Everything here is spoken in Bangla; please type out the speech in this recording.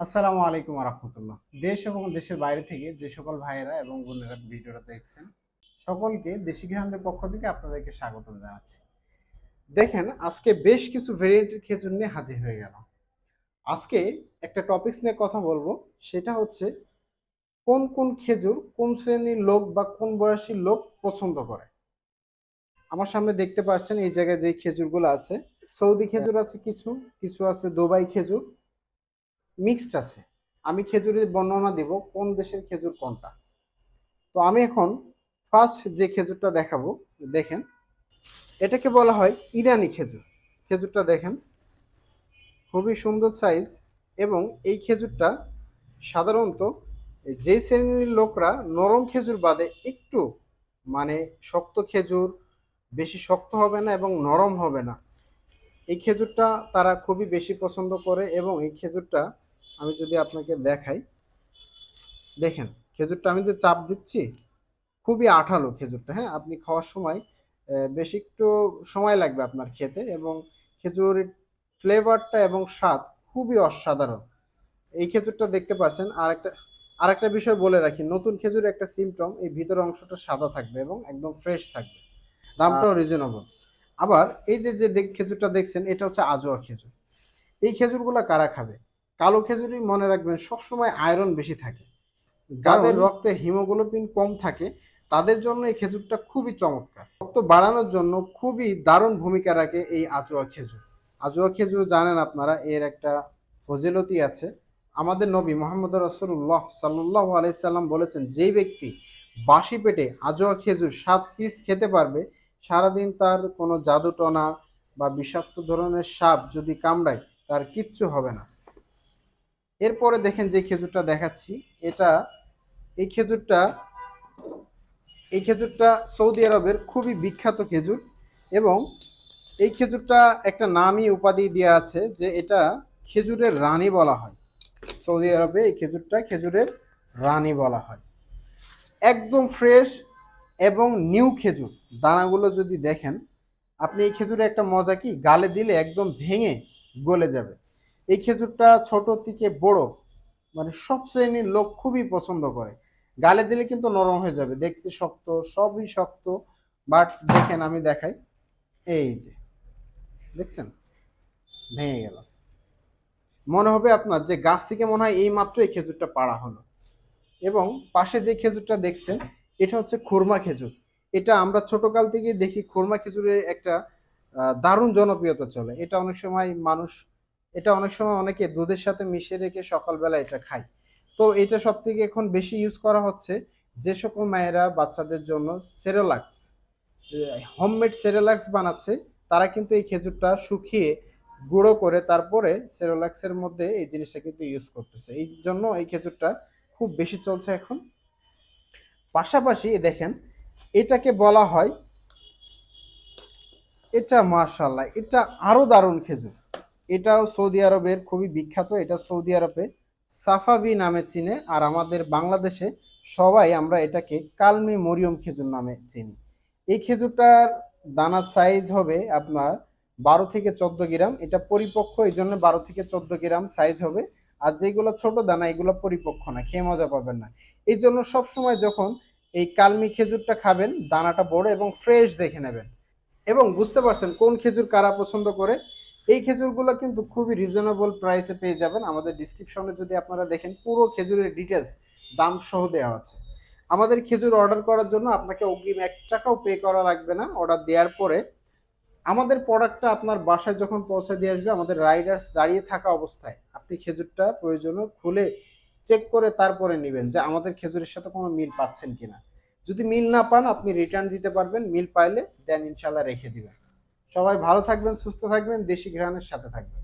আসসালামু আলাইকুম রহমতুল্লাহ দেশ এবং দেশের বাইরে থেকে যে সকল ভাইয়েরা এবং বোনেরা ভিডিওটা দেখছেন, সকলকে দেশি গ্রামের পক্ষ থেকে আপনাদেরকে স্বাগত জানাচ্ছি। দেখেন, আজকে বেশ কিছু ভেরিয়েন্টের খেজুর নিয়ে হাজির হয়ে গেল আজকে একটা টপিকস নিয়ে কথা বলব, সেটা হচ্ছে কোন কোন খেজুর কোন শ্রেণির লোক বা কোন বয়সী লোক পছন্দ করে। আমার সামনে দেখতে পাচ্ছেন এই জায়গায় যে খেজুরগুলো আছে, সৌদি খেজুর আছে কিছু কিছু আছে দুবাই খেজুর মিক্সড আছে। আমি খেজুরের বর্ণনা দিব, কোন দেশের খেজুর কোনটা। তো আমি এখন ফার্স্ট যে খেজুরটা দেখাবো, দেখেন, এটাকে বলা হয় ইরানি খেজুর। খেজুরটা দেখেন, খুবই সুন্দর সাইজ এবং এই খেজুরটা সাধারণত যে শ্রেণির লোকরা নরম খেজুর বাদে একটু মানে শক্ত খেজুর, বেশি শক্ত হবে না এবং নরম হবে না। এই খেজুরটা তারা খুবই বেশি পছন্দ করে এবং এই খেজুরটা আমি যদি আপনাকে দেখাই দেখেন খেজুরটা আমি যে চাপ দিচ্ছি খুবই আঠালো খেজুরটা হ্যাঁ? আপনি খাওয়ার সময় বেশি একটু সময় লাগবে আপনার খেতে এবং খেজুরের ফ্লেভারটা এবং স্বাদ খুবই অসাধারণ। এই খেজুরটা দেখতে পাচ্ছেন আর একটা আর একটা বিষয় বলে রাখি নতুন খেজুরের একটা সিমটম এই ভিতরের অংশটা সাদা থাকবে এবং একদম ফ্রেশ থাকবে। দামটাও রিজনেবল আবার এই যে যে খেজুরটা দেখছেন এটা হচ্ছে আজোয়া খেজুর। এই খেজুরগুলা কারা খাবে? কালো খেজুরই মনে রাখবেন সবসময় আয়রন বেশি থাকে। যাদের রক্তে হিমোগ্লোবিন কম থাকে তাদের জন্য এই খেজুরটা খুবই চমৎকার। রক্ত বাড়ানোর জন্য খুবই দারুণ ভূমিকা রাখে এই আজোয়া খেজুর। আজোয়া খেজুর জানেন আপনারা এর একটা ফজিলতি আছে। আমাদের নবী মোহাম্মদ রসুল্লাহ সাল্লাহ আলাইসাল্লাম বলেছেন যেই ব্যক্তি বাসি পেটে আজোয়া খেজুর সাত পিস খেতে পারবে সারাদিন তার কোনো জাদুটনা বা বিষাক্ত ধরনের সাপ যদি কামড়ায়, তার কিচ্ছু হবে না। এরপরে দেখেন যে খেজুরটা দেখাচ্ছি। এটা, এই খেজুরটা এই খেজুরটা সৌদি আরবের খুবই বিখ্যাত খেজুর এবং এই খেজুরটা একটা নামই উপাধি দেওয়া আছে যে এটা খেজুরের রানী বলা হয়। সৌদি আরবে এই খেজুরটা খেজুরের রানী বলা হয়। একদম ফ্রেশ এবং নিউ খেজুর দানাগুলো যদি দেখেন, আপনি এই খেজুরের একটা মজা কি? গালে দিলে একদম ভেঙে গলে যাবে। এই খেজুরটা ছোট থেকে বড় মানে সব শ্রেণির লোক খুবই পছন্দ করে। গালে দিলে কিন্তু নরম হয়ে যাবে, দেখতে শক্ত, সবই শক্ত। বাট দেখেন, আমি দেখাই। এই যে, দেখছেন? ভেঙে গেল। মনে হবে আপনার যে গাছ থেকে মনে হয় এই মাত্র এই খেজুরটা পাড়া হলো। এবং পাশে যে খেজুরটা দেখছেন এটা হচ্ছে খুরমা খেজুর। এটা আমরা ছোটকাল থেকে দেখি খুরমা খেজুরের একটা দারুণ জনপ্রিয়তা চলে। এটা অনেক সময় মানুষ, এটা অনেক সময় অনেকে দুধের সাথে মিশিয়ে রেখে সকালবেলা এটা খায়। তো এটা সব থেকে এখন বেশি ইউজ করা হচ্ছে যে সকল মায়েরা বাচ্চাদের জন্য সেরেলাক্স হোমমেড সেরেলাক্স বানাচ্ছে, তারা কিন্তু এই খেজুরটা শুকিয়ে গুঁড়ো করে তারপরে সেরেলাক্সের মধ্যে এই জিনিসটা কিন্তু ইউজ করতেছে। এই জন্য এই খেজুরটা খুব বেশি চলছে এখন। পাশাপাশি দেখেন, এটাকে বলা হয়, এটা মাশাল্লাহ এটা আরও দারুণ খেজুর। এটাও সৌদি আরবের খুবই বিখ্যাত, এটা সৌদি আরবে সাফাবি নামে চিনে, আর আমাদের বাংলাদেশে সবাই আমরা এটাকে কালমি মরিয়ম খেজুর নামে চিনি। এই খেজুরটার দানার সাইজ হবে আপনার বারো থেকে চোদ্দ গ্রাম, এটা পরিপক্ক, এই জন্য বারো থেকে চোদ্দ গ্রাম সাইজ হবে। আর যেগুলো ছোট দানা, এগুলো পরিপক্ক না, খেয়ে মজা পাবেন না। এই জন্য সবসময় যখন এই কালমি খেজুরটা খাবেন, দানাটা বড় এবং ফ্রেশ দেখে নেবেন। এবং বুঝতে পারছেন কোন খেজুর কারা পছন্দ করে? এই খেজুরগুলো কিন্তু খুবই রিজনেবল প্রাইসে পেয়ে যাবেন। আমাদের ডিসক্রিপশনে যদি আপনারা দেখেন, পুরো খেজুরের ডিটেলস দাম সহ দেওয়া আছে। আমাদের খেজুর অর্ডার করার জন্য আপনাকে অগ্রিম এক টাকাও পে করা লাগবে না। অর্ডার দেওয়ার পরে আমাদের প্রোডাক্টটা আপনার বাসায় যখন পৌঁছে দিয়ে আসবে, আমাদের রাইডার্স দাঁড়িয়ে থাকা অবস্থায় আপনি খেজুরটা প্রয়োজনে খুলে চেক করে তারপরে নেবেন যে আমাদের খেজুরের সাথে কোনো মিল পাচ্ছেন কিনা। যদি মিল না পান, আপনি রিটার্ন দিতে পারবেন, মিল পাইলে দেন ইনশাল্লাহ রেখে দিবেন। সবাই ভালো থাকবেন, সুস্থ থাকবেন, দেশি ঘ্রাণের সাথে থাকবেন।